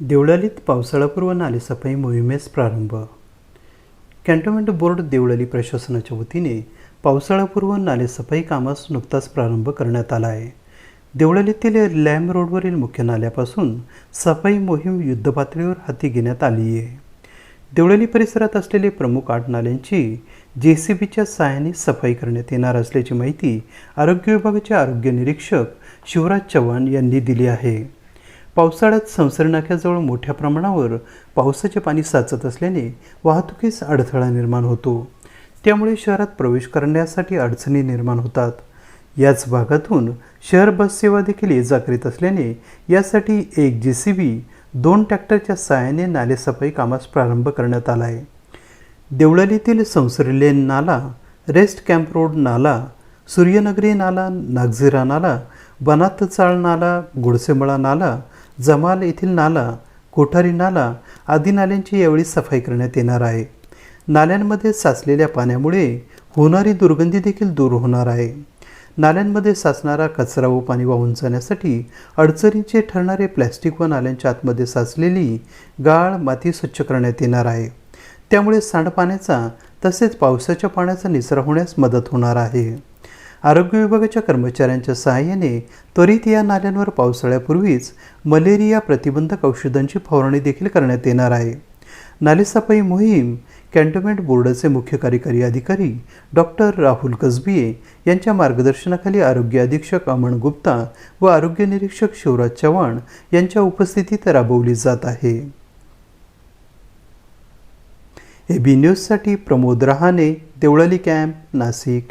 देवळालीत पावसाळापूर्व नालेसफाई मोहिमेस प्रारंभ. Cantonment board Deolali प्रशासनाच्या वतीने पावसाळापूर्व नालेसफाई कामास नुकताच प्रारंभ करण्यात आला आहे देवळालीतील लॅम रोडवरील मुख्य नाल्यापासून सफाई मोहीम युद्धपातळीवर हाती घेण्यात आली आहे देवळाली परिसरात असलेले प्रमुख आठ नाल्यांची जे सी बीच्या सहाय्याने सफाई करण्यात येणार असल्याची माहिती आरोग्य विभागाचे आरोग्य निरीक्षक शिवराज चव्हाण यांनी दिली आहे. पावसाळ्यात संसर्गनाक्याजवळ मोठ्या प्रमाणावर पावसाचे पाणी साचत असल्याने वाहतुकीस अडथळा निर्माण होतो. त्यामुळे शहरात प्रवेश करण्यासाठी अडचणी निर्माण होतात. याच भागातून शहर बस सेवा देखील ये जा करीत असल्याने यासाठी एक जे सी बी दोन ट्रॅक्टरच्या सहाय्याने नालेसफाई कामास प्रारंभ करण्यात आला आहे देवळालीतील संसरलेन नाला रेस्ट कॅम्प रोड नाला सूर्यनगरी नाला नागझिरा नाला बनातचाळ नाला गुडसेमळा नाला जमाल येथील नाला कोठारी नाला आदी नाल्यांची यावेळी सफाई करण्यात येणार आहे. नाल्यांमध्ये साचलेल्या पाण्यामुळे होणारी दुर्गंधी देखील दूर होणार आहे. नाल्यांमध्ये साचणारा कचरा व पाणी वाहून जाण्यासाठी अडचणीचे ठरणारे प्लॅस्टिक व नाल्यांच्या आतमध्ये साचलेली गाळ माती स्वच्छ करण्यात येणार आहे. त्यामुळे सांडपाण्याचा तसेच पावसाच्या पाण्याचा निचरा होण्यास मदत होणार आहे. आरोग्य विभागाच्या कर्मचाऱ्यांच्या सहाय्याने त्वरित या नाल्यांवर पावसाळ्यापूर्वीच मलेरिया प्रतिबंधक औषधांची फवारणी देखील करण्यात येणार आहे. नालेसफाई मोहीम कॅन्टोन्मेंट बोर्डाचे मुख्य कार्यकारी अधिकारी डॉक्टर राहुल कसबिये यांच्या मार्गदर्शनाखाली आरोग्य अधीक्षक अमन गुप्ता व आरोग्य निरीक्षक शिवराज चव्हाण यांच्या उपस्थितीत राबवली जात आहे. ए बी न्यूजसाठी प्रमोद रहाणे देवळाली कॅम्प नाशिक.